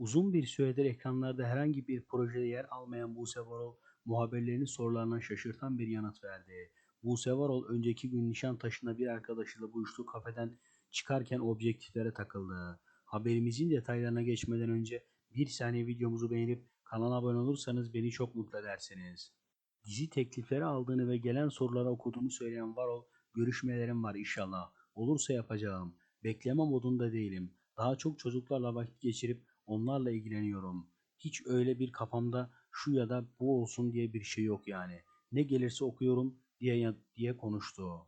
Uzun bir süredir ekranlarda herhangi bir projede yer almayan Buse Varol, muhabirlerinin sorularına şaşırtan bir yanıt verdi. Buse Varol önceki gün Nişantaşı'nda bir arkadaşıyla buluştuğu kafeden çıkarken objektiflere takıldı. Haberimizin detaylarına geçmeden önce bir saniye videomuzu beğenip kanala abone olursanız beni çok mutlu edersiniz. Dizi teklifleri aldığını ve gelen sorulara okuduğunu söyleyen Varol, görüşmelerim var inşallah. Olursa yapacağım. Bekleme modunda değilim. Daha çok çocuklarla vakit geçirip onlarla ilgileniyorum. Hiç öyle bir kafamda şu ya da bu olsun diye bir şey yok yani. Ne gelirse okuyorum diye diye konuştu.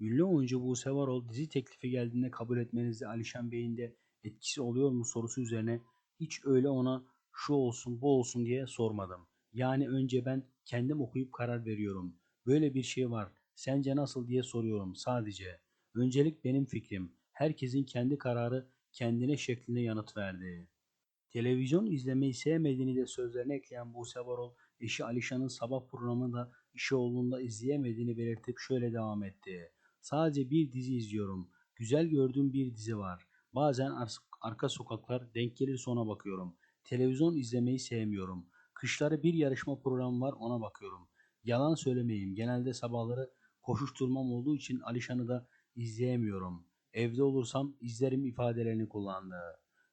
Ünlü oyuncu Buse Varol dizi teklifi geldiğinde kabul etmenizde Alişan Bey'in de etkisi oluyor mu sorusu üzerine hiç öyle ona şu olsun bu olsun diye sormadım. Yani önce ben kendim okuyup karar veriyorum. Böyle bir şey var. Sence nasıl diye soruyorum sadece. Öncelik benim fikrim. Herkesin kendi kararı kendine şeklinde yanıt verdi. Televizyon izlemeyi sevmediğini de sözlerine ekleyen Buse Varol, eşi Alişan'ın sabah programında işi olduğunda izleyemediğini belirtip şöyle devam etti. Sadece bir dizi izliyorum. Güzel gördüğüm bir dizi var. Bazen ar- arka sokaklar denk gelirse ona bakıyorum. Televizyon izlemeyi sevmiyorum. Kışları bir yarışma programı var ona bakıyorum. Yalan söylemeyeyim. Genelde sabahları koşuşturmam olduğu için Alişan'ı da izleyemiyorum. Evde olursam izlerim ifadelerini kullandı.